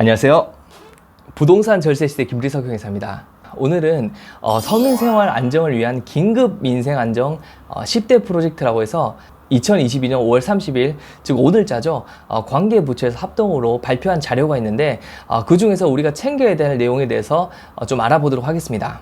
안녕하세요. 부동산 절세 시대 김리석 형이사입니다. 오늘은 어, 서민 생활 안정을 위한 긴급 민생 안정 어, 10대 프로젝트라고 해서 2022년 5월 30일 즉 오늘자죠 어, 관계 부처에서 합동으로 발표한 자료가 있는데 어, 그 중에서 우리가 챙겨야 될 내용에 대해서 어, 좀 알아보도록 하겠습니다.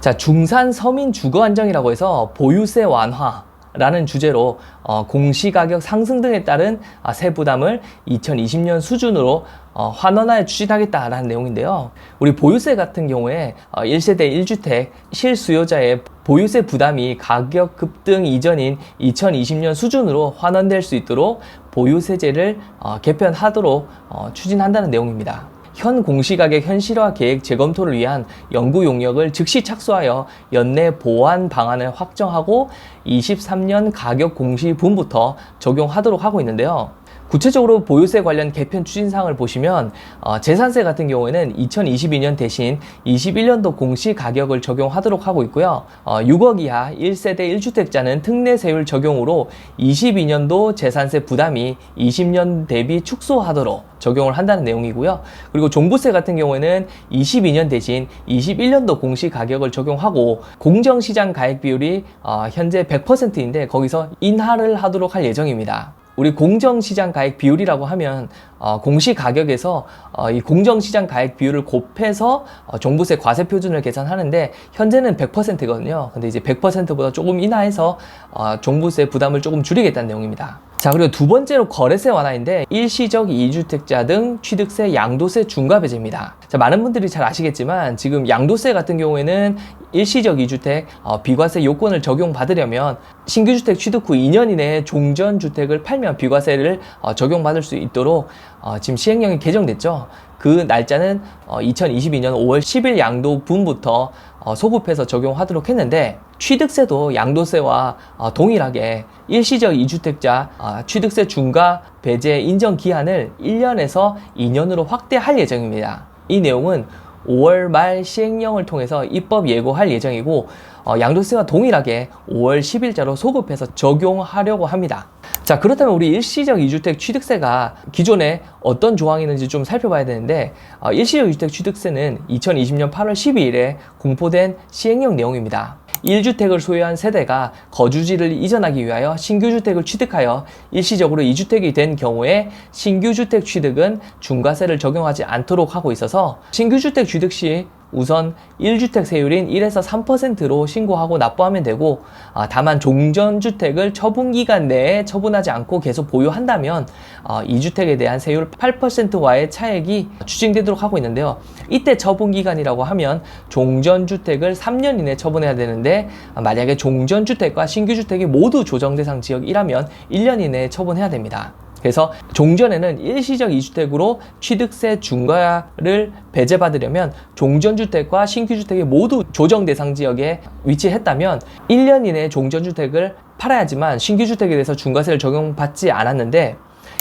자, 중산 서민 주거 안정이라고 해서 보유세 완화 라는 주제로 어, 공시가격 상승 등에 따른 아, 세부담을 2020년 수준으로 어, 환원하여 추진하겠다라는 내용인데요. 우리 보유세 같은 경우에 어, 1세대 1주택 실수요자의 보유세 부담이 가격 급등 이전인 2020년 수준으로 환원될 수 있도록 보유세제를 어, 개편하도록 어, 추진한다는 내용입니다. 현 공시가격 현실화 계획 재검토를 위한 연구 용역을 즉시 착수하여 연내 보완 방안을 확정하고 23년 가격 공시 분부터 적용하도록 하고 있는데요. 구체적으로 보유세 관련 개편 추진 사항을 보시면 어, 재산세 같은 경우에는 2022년 대신 21년도 공시 가격을 적용하도록 하고 있고요. 어, 6억 이하 1세대 1주택자는 특례세율 적용으로 22년도 재산세 부담이 20년 대비 축소하도록 적용을 한다는 내용이고요. 그리고 종부세 같은 경우에는 22년 대신 21년도 공시 가격을 적용하고 공정시장 가액 비율이 어, 현재 100%인데 거기서 인하를 하도록 할 예정입니다. 우리 공정시장 가액 비율이라고 하면 어, 공시 가격에서 어, 이 공정시장 가액 비율을 곱해서 어, 종부세 과세 표준을 계산하는데 현재는 100%거든요. 근데 이제 100%보다 조금 인하해서 어, 종부세 부담을 조금 줄이겠다는 내용입니다. 자 그리고 두 번째로 거래세 완화인데 일시적 2주택자 등 취득세 양도세 중과 배제입니다. 자 많은 분들이 잘 아시겠지만 지금 양도세 같은 경우에는 일시적 2주택 어, 비과세 요건을 적용받으려면 신규 주택 취득 후 2년 이내에 종전 주택을 팔면 비과세를 어, 적용받을 수 있도록 어, 지금 시행령이 개정됐죠. 그 날짜는 어, 2022년 5월 10일 양도분부터 어, 소급해서 적용하도록 했는데 취득세도 양도세와 어, 동일하게 일시적 2주택자 어, 취득세 중과 배제 인정 기한을 1년에서 2년으로 확대할 예정입니다. 이 내용은 5월 말 시행령을 통해서 입법 예고할 예정이고 어, 양도세와 동일하게 5월 10일자로 소급해서 적용하려고 합니다. 자 그렇다면 우리 일시적 2주택 취득세가 기존에 어떤 조항이 있는지 좀 살펴봐야 되는데 어, 일시적 2주택 취득세는 2020년 8월 12일에 공포된 시행령 내용입니다. 1주택을 소유한 세대가 거주지를 이전하기 위하여 신규 주택을 취득하여 일시적으로 2주택이 된 경우에 신규 주택 취득은 중과세를 적용하지 않도록 하고 있어서 신규 주택 취득 시 우선 1주택 세율인 1에서 3%로 신고하고 납부하면 되고 아, 다만 종전주택을 처분기간 내에 처분하지 않고 계속 보유한다면 어, 2주택에 대한 세율 8%와의 차액이 추징되도록 하고 있는데요. 이때 처분기간이라고 하면 종전주택을 3년 이내 처분해야 되는데 아, 만약에 종전주택과 신규주택이 모두 조정대상 지역 1하면 1년 이내에 처분해야 됩니다. 그래서 종전에는 일시적 2주택으로 취득세 중과를 배제받으려면 종전주택과 신규주택이 모두 조정 대상 지역에 위치했다면 1년 이내에 종전주택을 팔아야지만 신규주택에 대해서 중과세를 적용받지 않았는데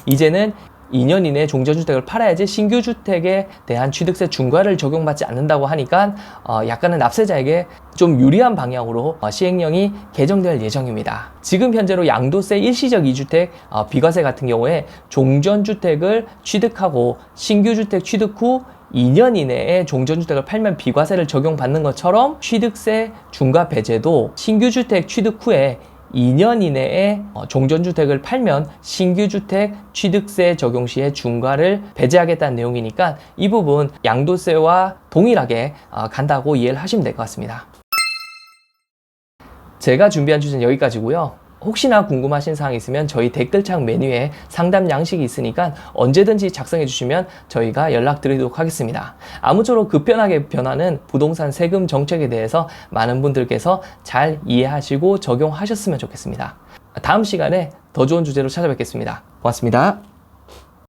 이제는 2년 이내에 종전주택을 팔아야지 신규주택에 대한 취득세 중과를 적용받지 않는다고 하니까 어, 약간은 납세자에게 좀 유리한 방향으로 어, 시행령이 개정될 예정입니다. 지금 현재로 양도세 일시적 2주택 어, 비과세 같은 경우에 종전주택을 취득하고 신규주택 취득 후 2년 이내에 종전주택을 팔면 비과세를 적용받는 것처럼 취득세 중과 배제도 신규주택 취득 후에 2년 이내에 어, 종전주택을 팔면 신규주택 취득세 적용 시에 중과를 배제하겠다는 내용이니까 이 부분 양도세와 동일하게 어, 간다고 이해를 하시면 될 것 같습니다. 제가 준비한 주제는 여기까지고요. 혹시나 궁금하신 사항 있으면 저희 댓글창 메뉴에 상담 양식이 있으니까 언제든지 작성해 주시면 저희가 연락드리도록 하겠습니다. 아무쪼록 급변하게 변하는 부동산 세금 정책에 대해서 많은 분들께서 잘 이해하시고 적용하셨으면 좋겠습니다. 다음 시간에 더 좋은 주제로 찾아뵙겠습니다. 고맙습니다.